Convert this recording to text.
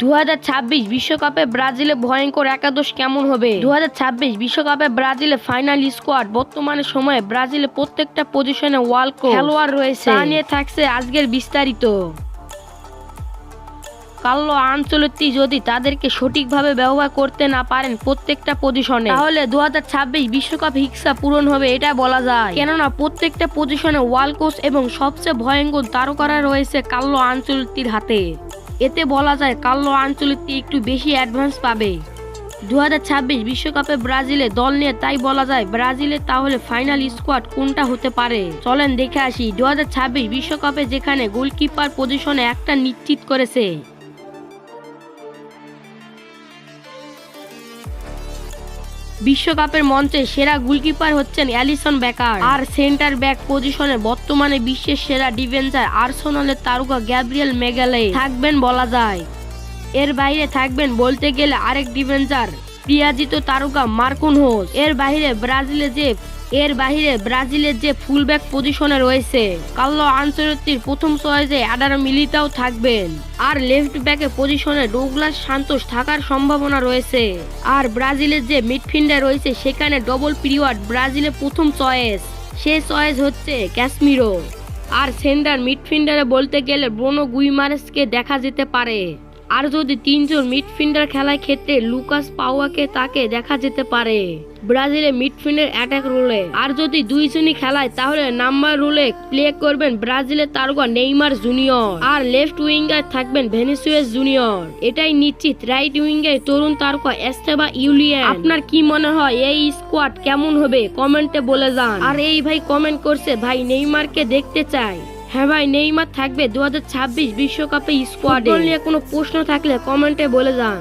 দু বিশ্বকাপে ব্রাজিলে ভয়ঙ্কর একাদশ কেমন হবে? দু বিশ্বকাপে ব্রাজিলে ফাইনাল স্কোয়াড। বর্তমানে সময়ে ব্রাজিলে প্রত্যেকটা পজিশনে ওয়ার্ল্ড কাপ খেলোয়াড় রয়েছে। তা নিয়ে থাকছে আজকের বিস্তারিত। কাল্লো আঞ্চলতি যদি তাদেরকে সঠিকভাবে ব্যবহার করতে না পারেন প্রত্যেকটা পজিশনে তাহলে দু হাজার ছাব্বিশ বিশ্বকাপ হিক্সা পূরণ হবে এটা বলা যায়। কেননা প্রত্যেকটা পজিশনে ওয়ার্ল্ড কোচ এবং সবচেয়ে ভয়ঙ্কর তারকারা রয়েছে কাল্লো আঞ্চলতির হাতে। এতে বলা যায় কাল্লো আঞ্চলিকটি একটু বেশি অ্যাডভান্স পাবে। দু বিশ্বকাপে ব্রাজিলে দল নিয়ে তাই বলা যায় ব্রাজিলে তাহলে ফাইনাল স্কোয়াড কোনটা হতে পারে? চলেন দেখে আসি। দু বিশ্বকাপে যেখানে গোলকিপার পজিশনে একটা নিশ্চিত করেছে। বিশ্বকাপের মঞ্চে সেরা গোলকিপার হচ্ছেন অ্যালিসন ব্যাকার আর সেন্টার ব্যাক পজিশনে বর্তমানে বিশ্বের সেরা ডিফেন্সার আর্সেনালের তারকা গ্যাব্রিয়েল মেগালে থাকবেন বলা যায়। এর বাইরে থাকবেন বলতে গেলে আরেক ডিফেন্সার। প্রিয়াজিত তারকা মার্কুন হোস। এর বাইরে ব্রাজিলে যে, এর বাইরে ব্রাজিলের যে ফুলব্যাক পজিশনে রয়েছে কাল্লো আঞ্চলতির প্রথম চয়েসে আডার মিলিতাও থাকবেন। আর লেফট ব্যাকে পজিশনে ডোগলাস সান্তোষ থাকার সম্ভাবনা রয়েছে। আর ব্রাজিলের যে মিডফিল্ডার রয়েছে, সেখানে ডবল পিরিয়ড ব্রাজিলের প্রথম চয়েস সে চয়েস হচ্ছে ক্যাসমিরো। আর সেন্টার মিডফিল্ডারে বলতে গেলে ব্রোনো গুইমারেসকে দেখা যেতে পারে। আর যদি তিনজন মিডফিল্ডার খেলার ক্ষেত্রে লুকাস পাওয়াকে তাকে দেখা যেতে পারে। ব্রাজিলের মিডফিল্ডের অ্যাটাক রোলে আর যদি দুইজনই খেলায়, তাহলে নাম্বার রোলে প্লে করবেন ব্রাজিলের তারকা নেইমার জুনিয়র আর লেফট উইঙ্গার থাকবেন ভেনিসুয়েস জুনিয়র এটাই নিশ্চিত রাইট উইঙ্গার তরুণ তারকা এস্তেবা ইউলিয়ান আপনার কি মনে হয়, এই স্কোয়াড কেমন হবে? কমেন্টে বলে যান। আর এই ভাই কমেন্ট করছে, ভাই নেইমারকে দেখতে চাই। হ্যাঁ ভাই, নেইমার থাকবে দু হাজার ছাব্বিশ বিশ্বকাপে স্কোয়াড নিয়ে কোনো প্রশ্ন থাকলে কমেন্টে বলে যান।